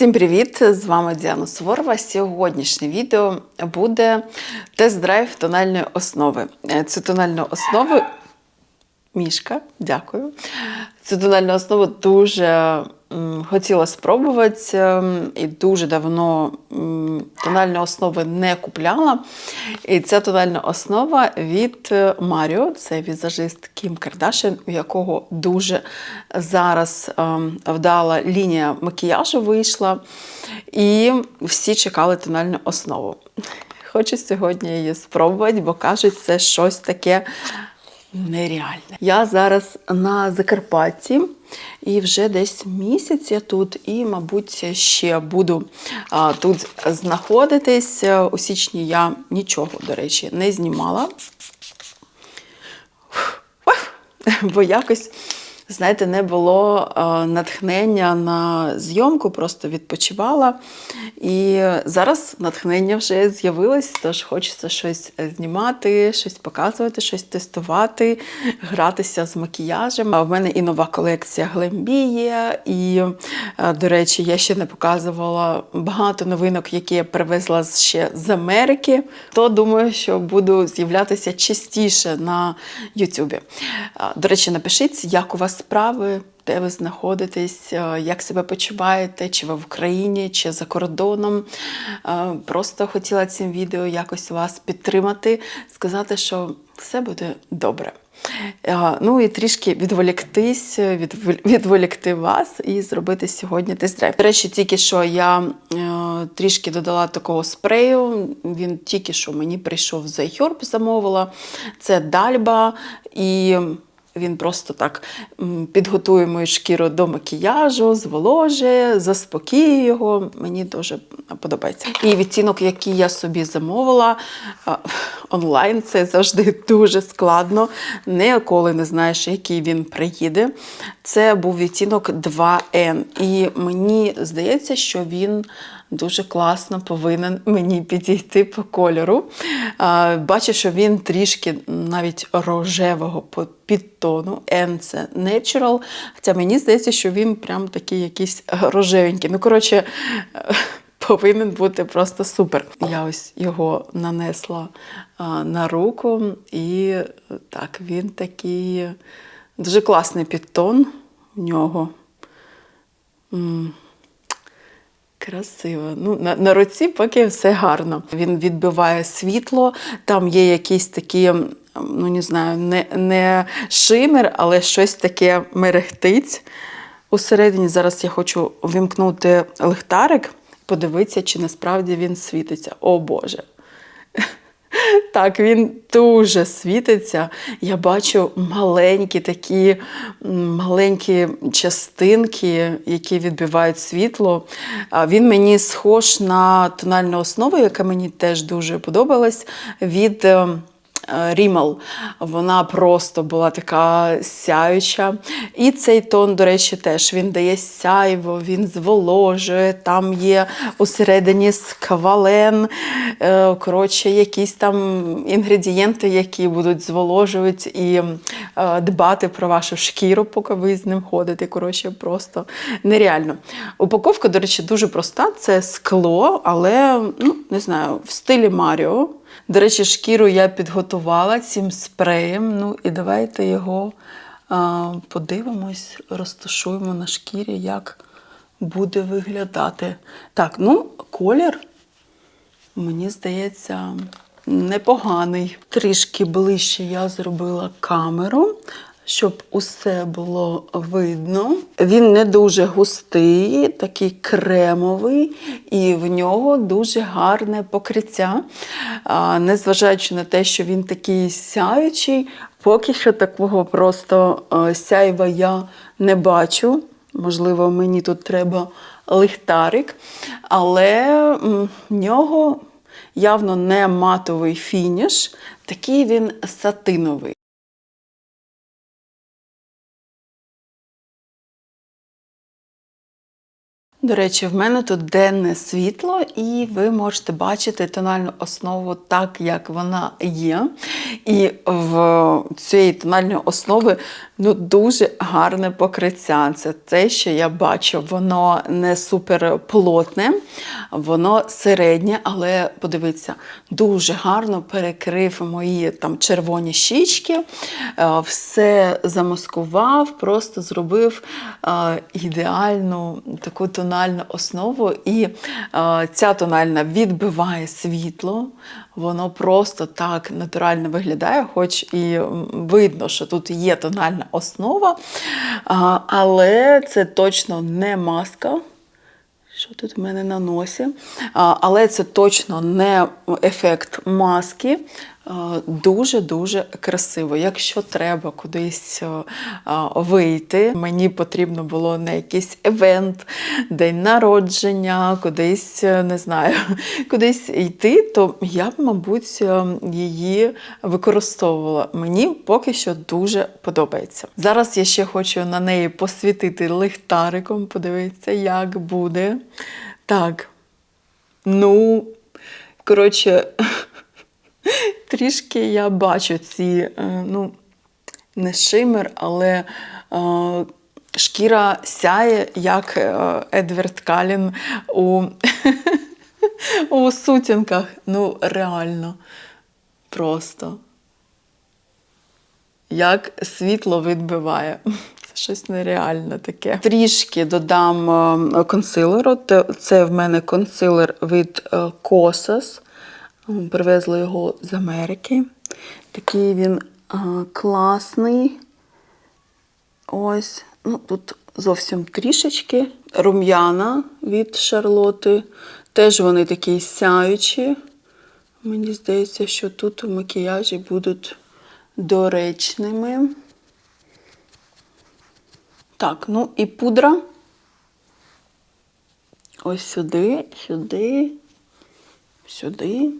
Всім привіт! З вами Діана Суворова. Сьогоднішнє відео буде тест-драйв тональної основи. Е, Цю тональну основу Мішка, дякую. Цю тональну основу дуже хотіла спробувати ем, і дуже давно м, тональну основи не купляла. І ця тональна основа від е, Маріо, це візажист Кім Кардашин, у якого дуже зараз ем, вдала лінія макіяжу вийшла. І всі чекали тональну основу. Хочу сьогодні її спробувати, бо кажуть, це щось таке нереальне. Я зараз на Закарпатті і вже десь місяць я тут, і, мабуть, ще буду а, тут знаходитись. У січні я нічого, до речі, не знімала. Бо якось, знаєте, не було е, натхнення на зйомку, просто відпочивала. І зараз натхнення вже з'явилось, тож хочеться щось знімати, щось показувати, щось тестувати, гратися з макіяжем. А в мене і нова колекція Глембі є. І, е, до речі, я ще не показувала багато новинок, які я привезла ще з Америки. То думаю, що буду з'являтися частіше на Ютубі. До речі, напишіть, як у вас справи, де ви знаходитесь, е, як себе почуваєте, чи ви в Україні, чи за кордоном. Е, Просто хотіла цим відео якось вас підтримати, сказати, що все буде добре. Е, Ну і трішки відволіктись, відволікти вас і зробити сьогодні тест-драйв. До речі, тільки що я трішки додала такого спрею. Він тільки що мені прийшов з iHerb, замовила. Це дальба і. Він просто так підготує мою шкіру до макіяжу, зволожує, заспокоює його. Мені дуже подобається. І відтінок, який я собі замовила онлайн, це завжди дуже складно. Ніколи не знаєш, який він приїде. Це був відтінок 2N. І мені здається, що він дуже класно повинен мені підійти по кольору. Бачу, що він трішки навіть рожевого підтону. N це natural. Хоча мені здається, що він прям такий якийсь рожевенький. Ну, коротше, повинен бути просто супер. Я ось його нанесла на руку, і так, він такий дуже класний підтон в нього. Красиво. Ну, на, на руці поки все гарно. Він відбиває світло, там є якісь такі, ну не знаю, не, не шимер, але щось таке мерехтить. Усередині зараз я хочу вимкнути лихтарик, подивитися, чи насправді він світиться. О Боже! Так, він дуже світиться. Я бачу маленькі такі маленькі частинки, які відбивають світло. Він мені схож на тональну основу, яка мені теж дуже подобалась від. Е, Рімал. Вона просто була така сяюча. І цей тон, до речі, теж він дає сяйво, він зволожує, там є усередині сквален, е, коротше, якісь там інгредієнти, які будуть зволожувати і дбати про вашу шкіру, поки ви з ним ходите. Коротше, просто нереально. Упаковка, до речі, дуже проста. Це скло, але ну, не знаю, в стилі Маріо. До речі, шкіру я підготувала цим спреєм. Ну і давайте його а, подивимось, розташуємо на шкірі, як буде виглядати. Так, ну, колір, мені здається, непоганий. Трішки ближче я зробила камеру. Щоб усе було видно. Він не дуже густий, такий кремовий, і в нього дуже гарне покриття. Незважаючи на те, що він такий сяючий, поки що такого просто сяйва я не бачу. Можливо, мені тут треба лихтарик, але в нього явно не матовий фініш, такий він сатиновий. До речі, в мене тут денне світло, і ви можете бачити тональну основу так, як вона є. І в цієї тональної основи ну, дуже гарне покриття. Це те, що я бачу. Воно не супер плотне, воно середнє, але подивіться, дуже гарно перекрив мої там червоні щічки, е, все замаскував, просто зробив е, ідеальну таку тональну основу. І е, ця тональна відбиває світло. Воно просто так натурально виглядає, хоч і видно, що тут є тональна основа, а, але це точно не маска. Що тут в мене на носі? А, Але це точно не ефект маски. Дуже-дуже красиво. Якщо треба кудись а, вийти, мені потрібно було на якийсь евент, день народження, кудись, е, не знаю, кудись йти, то я б, мабуть, е, її використовувала. Мені поки що дуже подобається. Зараз я ще хочу на неї посвітити лихтариком, подивитися, як буде. Так. Ну, коротше, трішки я бачу ці, е, ну, не шимер, але е, шкіра сяє, як е, Едвард Калін у, у сутінках. Ну, реально. Просто. Як світло відбиває. Це щось нереальне таке. Трішки додам консилеру. Це в мене консилер від. М, Привезли його з Америки. Такий він е, класний. Ось, ну тут зовсім трішечки. Рум'яна від Шарлоти. Теж вони такі сяючі. Мені здається, що тут у макіяжі будуть доречними. Так, ну і пудра. Ось сюди, сюди, сюди.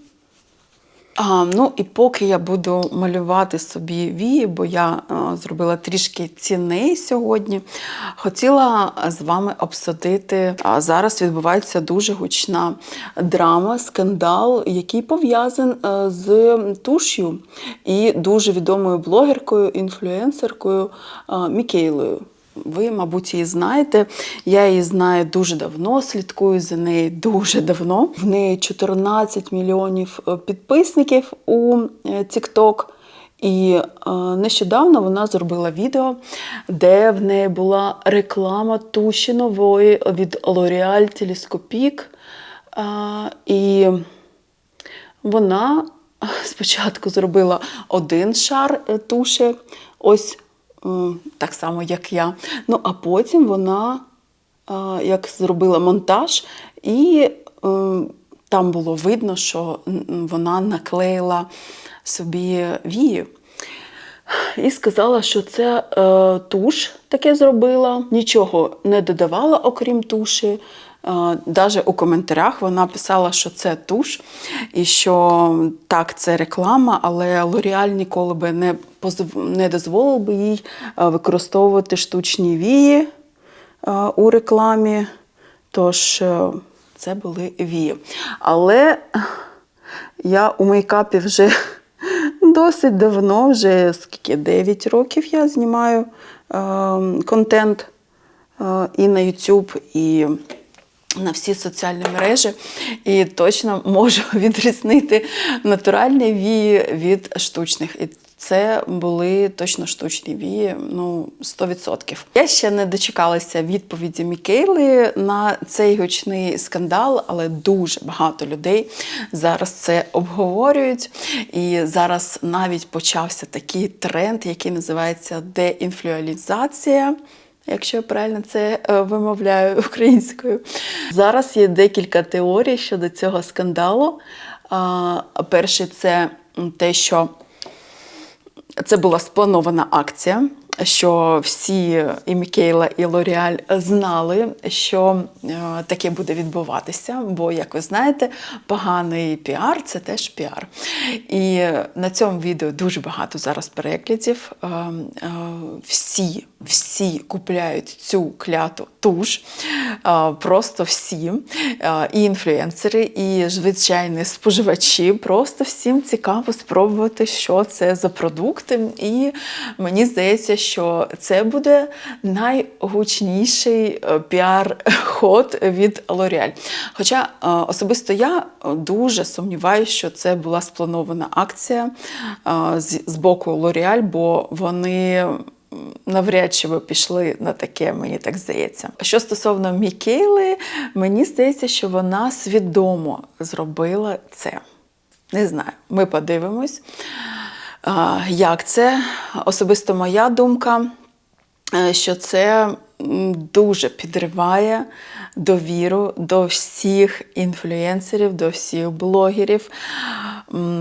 А, ну і поки я буду малювати собі вії, бо я е, зробила трішки ціней сьогодні, хотіла з вами обсудити. А зараз відбувається дуже гучна драма, скандал, який пов'язаний е, з туш'ю і дуже відомою блогеркою, інфлюенсеркою е, Мікейлою. Ви, мабуть, її знаєте. Я її знаю дуже давно, слідкую за нею дуже давно. В неї 14 мільйонів е, підписників у е, TikTok. І е, нещодавно вона зробила відео, де в неї була реклама туші нової від L'Oreal. Е, і вона спочатку зробила один шар туші, ось так само, як я. Ну, а потім вона е, як зробила монтаж, і е, там було видно, що вона наклеїла собі вії. І сказала, що це е, туш таке зробила, нічого не додавала, окрім туші. Е, Даже у коментарях вона писала, що це туш, і що так, це реклама, але L'Oreal ніколи би не, не дозволив би їй е, використовувати штучні вії е, у рекламі. Тож це були вії. Але я у мейкапі вже досить давно, вже скільки 9 років я знімаю е, контент і на YouTube, і на всі соціальні мережі. І точно можу відрізнити натуральні вії від штучних. І це були точно штучні вії, ну 100%. Я ще не дочекалася відповіді Мікейли на цей гучний скандал, але дуже багато людей зараз це обговорюють. І зараз навіть почався такий тренд, який називається деінфлюалізація. Якщо я правильно це е, вимовляю українською. Зараз є декілька теорій щодо цього скандалу. Перше, це те, що це була спланована акція, що всі і Мікейла, і Лоріаль знали, що е, таке буде відбуватися. Бо, як ви знаєте, поганий піар це теж піар. І на цьому відео дуже багато зараз переглядів. Е, е, Всі, всі купляють цю кляту туш. Просто всі. І інфлюенсери, і звичайні споживачі. Просто всім цікаво спробувати, що це за продукти. І мені здається, що це буде найгучніший е, піар-ход від L'Oreal. Хоча е, особисто я дуже сумніваюся, що це була спланована акція е, з, боку L'Oreal, бо вони. Навряд чи ви пішли на таке, мені так здається. Що стосовно Мікейли, мені здається, що вона свідомо зробила це. Не знаю, ми подивимось, як це. Особисто моя думка, е, що це дуже підриває довіру до всіх інфлюенсерів, до всіх блогерів.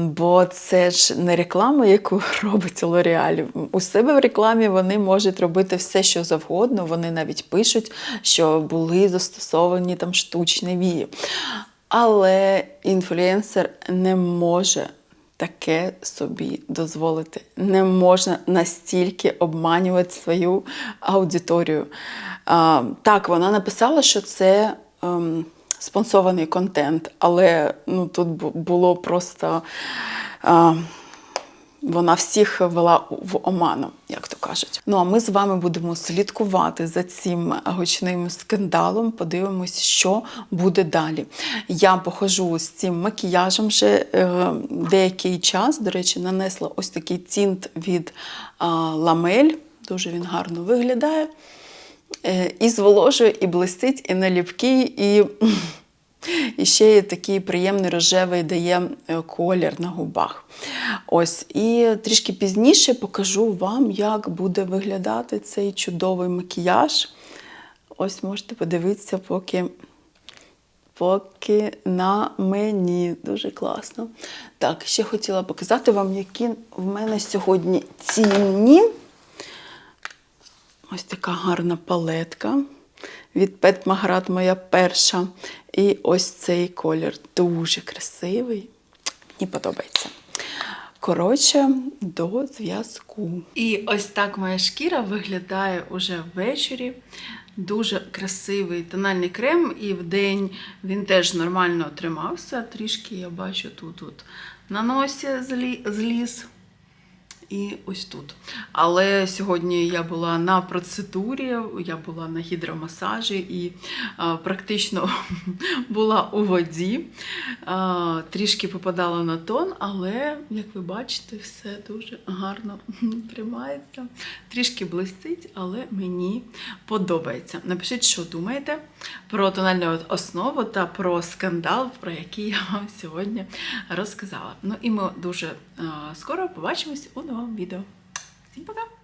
Бо це ж не реклама, яку робить L'Oreal. У себе в рекламі вони можуть робити все, що завгодно. Вони навіть пишуть, що були застосовані там штучні вії. Але інфлюенсер не може таке собі дозволити. Не можна настільки обманювати свою аудиторію. А, так, вона написала, що це. ем, спонсований контент, але ну, тут було просто. А, вона всіх вела в оману, як то кажуть. Ну а ми з вами будемо слідкувати за цим гучним скандалом. Подивимось, що буде далі. Я похожу з цим макіяжем вже е, деякий час. До речі, нанесла ось такий тінт від а, ламель. Дуже він гарно виглядає. Е, і зволожує, і блистить, і наліпки, і, і ще є такий приємний рожевий дає е, колір на губах. Ось, і трішки пізніше покажу вам, як буде виглядати цей чудовий макіяж. Ось можете подивитися, поки, поки на мені. Дуже класно. Так, ще хотіла показати вам, які в мене сьогодні цінні. Ось така гарна палетка від Пет Маград, моя перша. І ось цей колір дуже красивий. Мені подобається. Коротше, до зв'язку. І ось так моя шкіра виглядає уже ввечері. Дуже красивий тональний крем, і в день він теж нормально тримався. Трішки я бачу тут, тут на носі злі- зліз і ось тут. Але сьогодні я була на процедурі, я була на гідромасажі і а, практично була у воді. А, трішки попадала на тон, але, як ви бачите, все дуже гарно тримається. Трішки блистить, але мені подобається. Напишіть, що думаєте про тональну основу та про скандал, про який я вам сьогодні розказала. Ну і ми дуже а, скоро побачимось у новому відео. Всім пока!